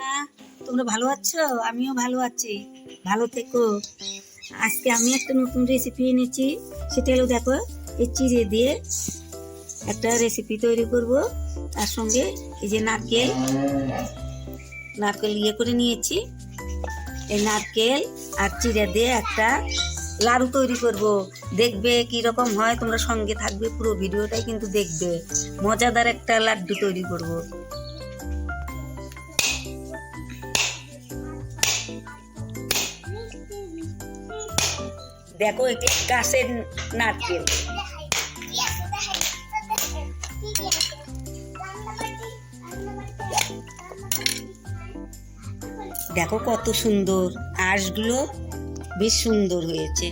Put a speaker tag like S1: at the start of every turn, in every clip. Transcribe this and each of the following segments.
S1: না, তোমরা ভালো আছো? আমিও ভালো আছি। ভালো থেকো। আজকে আমি একটা নতুন রেসিপি এনেছি। সেটা হলো দেখো, এই চিড়ে দিয়ে একটা রেসিপি তৈরি করব। তার সঙ্গে এই যে নারকেল নারকেল ইয়ে করে নিয়েছি। এই নারকেল আর চিড়ে দিয়ে একটা লাড়ু তৈরি করব। দেখবে কি রকম হয়, তোমরা সঙ্গে থাকবে পুরো ভিডিওটাই কিন্তু দেখবে। মজাদার একটা লাড্ডু তৈরি করব। দেখো এটি গাছের নারকেল। দেখো কত সুন্দর, আঁশগুলো বেশ সুন্দর হয়েছে।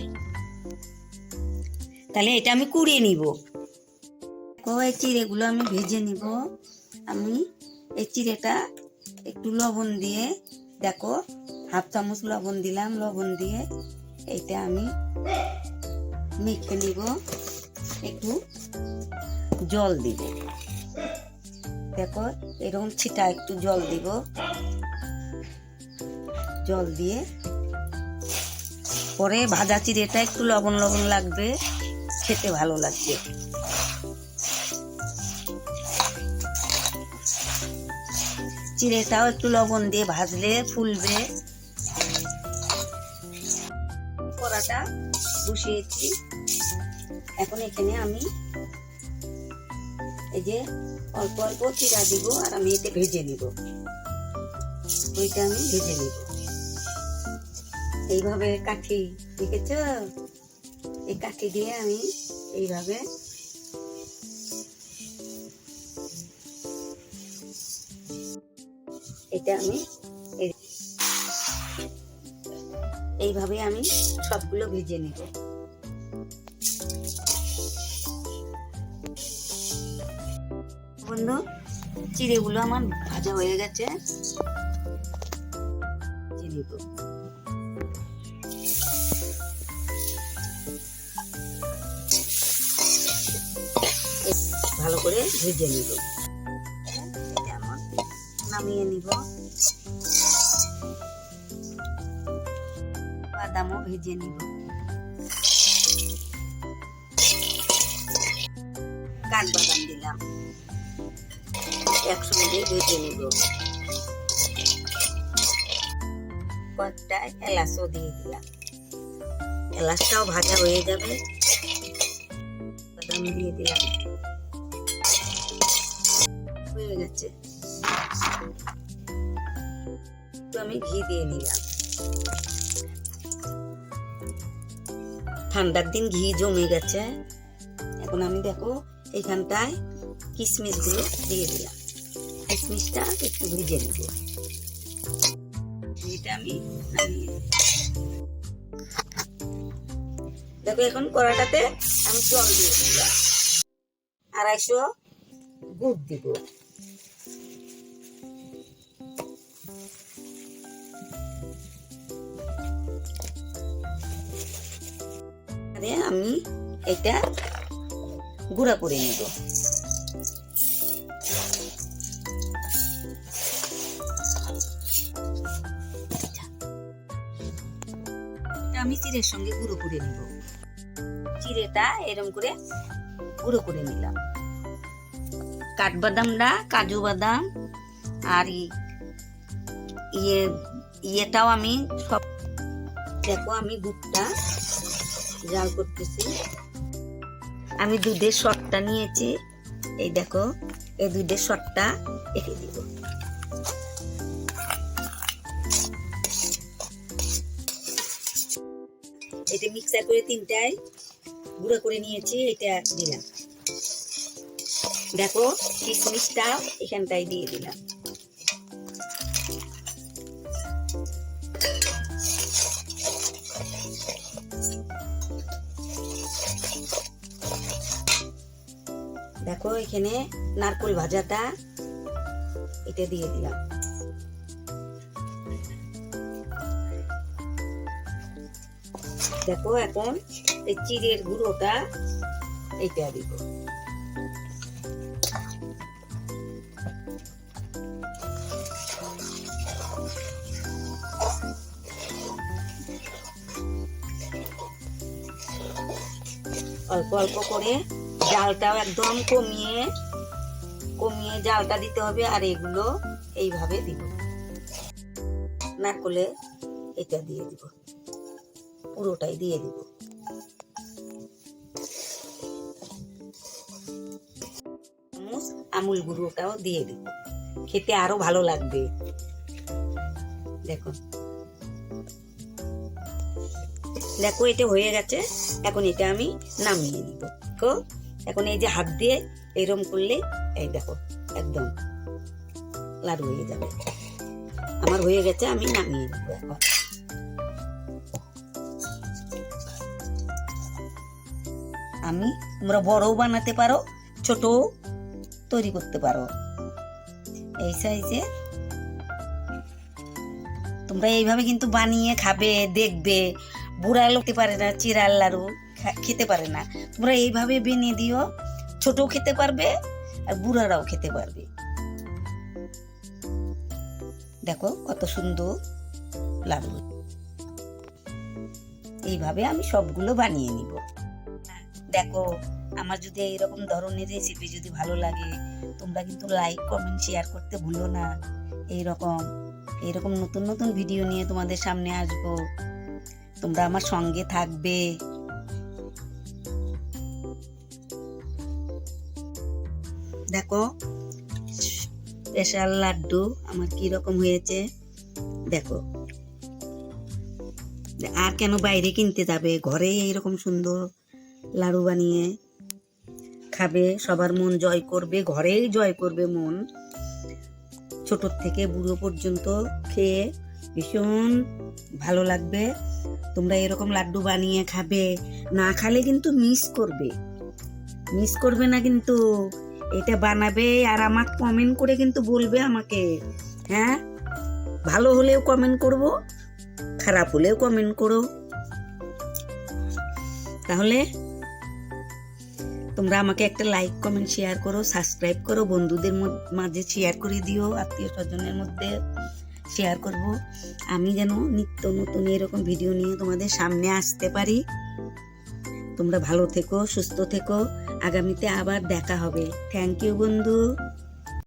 S1: তাহলে এটা আমি কুড়িয়ে নিব। এই চিড়েগুলো আমি ভেজে নিব। আমি এই চিড়েটা একটু লবণ দিয়ে, দেখো, হাফ চামচ লবণ দিলাম, লবণ দিয়ে এইটা আমি মেখে নিব। একটু জল দিব। দেখো, এরকম ছিটা একটু জল দিব। জল দিয়ে পরে ভাজা চিড়েটা একটু লবণ লবণ লাগবে, খেতে ভালো লাগবে। চিড়েটাও একটু লবণ দিয়ে ভাজলে ফুলবে। কড়াটা বসিয়েছি। এখন এখানে আমি এই যে অল্প অল্প চিরা দিব আর আমি এতে ভেজে নিব। ওইটা আমি ভেজে নিব। এইভাবে কাঠি, দেখেছ? এই কাঠি দিয়ে আমি এইভাবে এটা আমি এইভাবে আমি সবগুলো ভেজে নেব। বন্ধু, চিড়েগুলো আমার ভাজা হয়ে গেছে। ভালো করে ভেজে নিব। নামিয়ে নিব। বাদামও ভেজে নিব। কাঠবাদাম দিলাম। একসঙ্গে ভেজে নিব। কয়েকটা এলাচও দিয়ে দিলাম। এলাচটাও ভাজা হয়ে যাবে। বাদাম দিয়ে দিলাম। হয়ে গেছে। আমি ঘি দিয়ে নিলাম। ঠান্ডার দিন ঘি জমে গেছে। এখন আমি দেখো এখানটায় কিশমিশগুলো দিয়ে দিলাম। কিশমিশটা একটু ভিজে নেব। এটা আমি দেখো এখন কড়াটাতে আমি জল দিয়ে দিলাম। আড়াইশো গুড় দিব। আরে আমি এটা গুঁড়া করে নিব। আমি চিড়ের সঙ্গে গুঁড়ো করে নিব। চিড়েটা এরম করে গুঁড়ো করে নিলাম। কাঠবাদামটা, কাজু বাদাম আর ইয়ে ইয়েটাও আমি সব দেখো আমি দুধটা জাল করতেছি। আমি দুধের শটটা নিয়েছি। এই দেখো, এই দুধের শটটা এঁকে দিব। এটা মিক্সার করে তিনটায় গুঁড়ো করে নিয়েছি, এটা দিলাম। দেখো কিশমিশটা এখানটায় দিয়ে দিলাম। দেখো, এখানে নারকোল ভাজাটা এটা দিয়ে দিলাম। দেখো, এখন এই চিড়ের গুঁড়োটা এটা দিব। অল্প অল্প করে জালটাও একদম কমিয়ে কমিয়ে জালটা দিতে হবে আর এগুলো এইভাবে দিব। করলে এটা দিয়ে দিব। পুরোটাই দিয়ে দিব। আমুল গুঁড়োটাও দিয়ে দিব। খেতে আরও ভালো লাগবে। দেখো দেখো, এটা হয়ে গেছে। এখন এটা আমি নামিয়ে দিব দেখো এখন এই যে হাত দিয়ে এরম করলে, এই দেখো, একদম লাড়ু হয়ে যাবে। আমার হয়ে গেছে, আমি নামিয়ে নিব এখন। আমি, তোমরা বড়ও বানাতে পারো ছোট তৈরি করতে পারো। এই সাইজে তোমরা এইভাবে কিন্তু বানিয়ে খাবে, দেখবে। বুড়া লোকতে পারে না, চিরাল লাড়ু। খেতে পারে না। তোমরা এইভাবে বানিয়ে দিও, ছোটও খেতে পারবে আর বুড়ারাও খেতে পারবে। দেখো কত সুন্দর লাড়ু এইভাবে আমি সবগুলো বানিয়ে নিব। দেখো, আমার যদি এইরকম ধরনের রেসিপি যদি ভালো লাগে, তোমরা কিন্তু লাইক কমেন্ট শেয়ার করতে ভুলো না। এইরকম এইরকম নতুন নতুন ভিডিও নিয়ে তোমাদের সামনে আসব। তোমরা আমার সঙ্গে থাকবে। দেখো, স্পেশাল লাড্ডু আমার কি রকম হয়েছে, দেখো। আর কেন বাইরে কিনতে যাবে? ঘরে এইরকম সুন্দর লাড়ু বানিয়ে খাবে, সবার মন জয় করবে, ঘরেই জয় করবে মন। ছোট থেকে বুড়ো পর্যন্ত খেয়ে ভীষণ ভালো লাগবে। তোমরা এরকম লাড্ডু বানিয়ে খাবে, না খালে কিন্তু মিস করবে। মিস করবে না কিন্তু এটা বানাবে আর আমার কমেন্ট করে কিন্তু বলবে আমাকে। হ্যাঁ? ভালো হলেও কমেন্ট করব, খারাপ হলেও কমেন্ট করো। তাহলে তোমরা আমাকে একটা লাইক কমেন্ট শেয়ার করো সাবস্ক্রাইব করো, বন্ধুদের মাঝে শেয়ার করে দিও, আত্মীয় স্বজনের মধ্যে শেয়ার করব। আমি যেন নিত্য নতুন এরকম ভিডিও নিয়ে তোমাদের সামনে আসতে পারি। তোমরা ভালো থেকো, সুস্থ থেকো। আগামীতে আবার দেখা হবে। থ্যাংক ইউ বন্ধু।